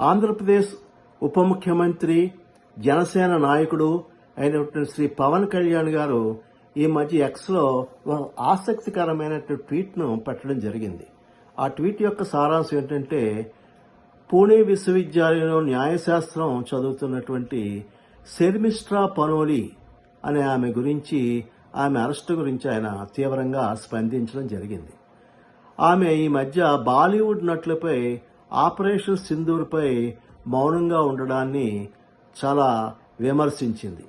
ఆంధ్రప్రదేశ్ ఉప ముఖ్యమంత్రి జనసేన నాయకుడు అయినటువంటి శ్రీ పవన్ కళ్యాణ్ గారు ఈ మధ్య ఎక్స్లో ఒక ఆసక్తికరమైన ట్వీట్ను పెట్టడం జరిగింది. ఆ ట్వీట్ యొక్క సారాంశం ఏంటంటే పూణే విశ్వవిద్యాలయంలో న్యాయశాస్త్రం చదువుతున్నటువంటి శర్మిష్ట్రా పనోలి అనే ఆమె గురించి ఆమె అరెస్టు గురించి ఆయన తీవ్రంగా స్పందించడం జరిగింది. ఆమె ఈ మధ్య బాలీవుడ్ నటులపై ఆపరేషన్ సింధూర్పై మౌనంగా ఉండడాన్ని చాలా విమర్శించింది.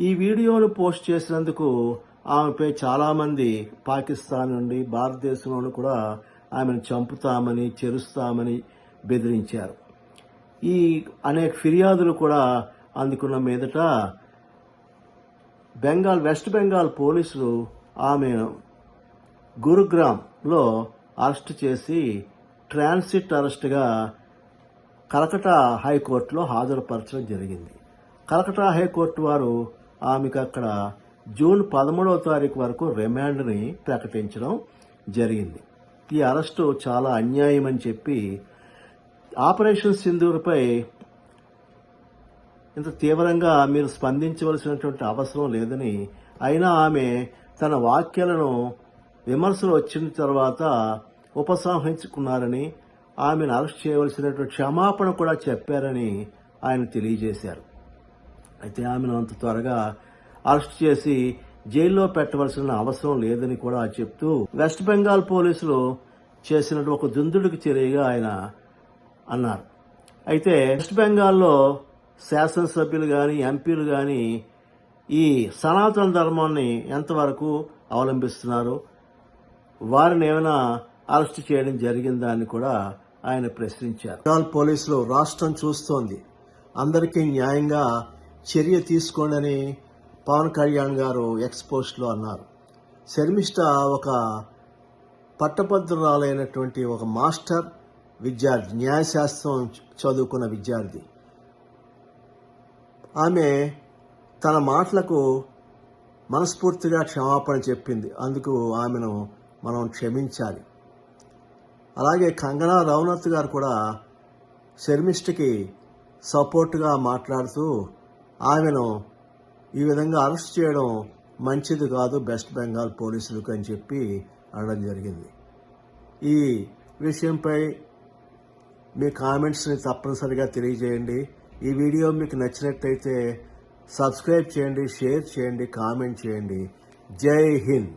ఈ వీడియోను పోస్ట్ చేసినందుకు ఆమెపై చాలామంది పాకిస్తాన్ నుండి భారతదేశంలోనూ కూడా ఆమెను చంపుతామని చెరుస్తామని బెదిరించారు. ఈ అనేక ఫిర్యాదులు కూడా అందుకున్న మీదట బెంగాల్ వెస్ట్ బెంగాల్ పోలీసులు ఆమెను గురుగ్రామ్లో అరెస్ట్ చేసి ట్రాన్సిట్ అరెస్ట్గా కలకటా హైకోర్టులో హాజరుపరచడం జరిగింది. కలకటా హైకోర్టు వారు ఆమెకు అక్కడ జూన్ పదమూడవ తారీఖు వరకు రిమాండ్ని ప్రకటించడం జరిగింది. ఈ అరెస్టు చాలా అన్యాయం అని చెప్పి ఆపరేషన్ సింధూర్పై ఇంత తీవ్రంగా మీరు స్పందించవలసినటువంటి అవసరం లేదని అయినా ఆమె తన వాక్యాలను విమర్శలు వచ్చిన తర్వాత ఉపసంహరించుకున్నారని ఆమెను అరెస్ట్ చేయవలసినటువంటి క్షమాపణ కూడా చెప్పారని ఆయన తెలియజేశారు. అయితే ఆమెను అంత త్వరగా అరెస్ట్ చేసి జైల్లో పెట్టవలసిన అవసరం లేదని కూడా చెప్తూ వెస్ట్ బెంగాల్ పోలీసులు చేసినటువంటి ఒక దుందుడికి చర్యగా ఆయన అన్నారు. అయితే వెస్ట్ బెంగాల్లో శాసనసభ్యులు కానీ ఎంపీలు కానీ ఈ సనాతన ధర్మాన్ని ఎంతవరకు అవలంబిస్తున్నారు? వారిని ఏమైనా అరెస్ట్ చేయడం జరిగిందా అని కూడా ఆయన ప్రశ్నించారు. బెంగాల్ పోలీసులు రాష్ట్రం చూస్తోంది. అందరికీ న్యాయంగా చర్య తీసుకోండి పవన్ కళ్యాణ్ గారు ఎక్స్పోస్ట్లో అన్నారు. శర్మిష్ట ఒక పట్టభద్రురాలైనటువంటి ఒక మాస్టర్ విద్యార్థి న్యాయశాస్త్రం చదువుకున్న విద్యార్థి. ఆమె తన మాటలకు మనస్ఫూర్తిగా క్షమాపణ చెప్పింది. అందుకు ఆమెను మనం క్షమించాలి. అలాగే కంగనా రౌనత్ గారు కూడా శర్మిష్ఠకి సపోర్ట్గా మాట్లాడుతూ ఆమెను ఈ విధంగా అరెస్ట్ చేయడం మంచిది కాదు వెస్ట్ బెంగాల్ పోలీసులకు అని చెప్పి అనడం జరిగింది. ఈ విషయంపై మీ కామెంట్స్ని తప్పనిసరిగా తెలియజేయండి. ఈ వీడియో మీకు నచ్చినట్టయితే సబ్స్క్రైబ్ చేయండి షేర్ చేయండి కామెంట్ చేయండి. జై హింద్!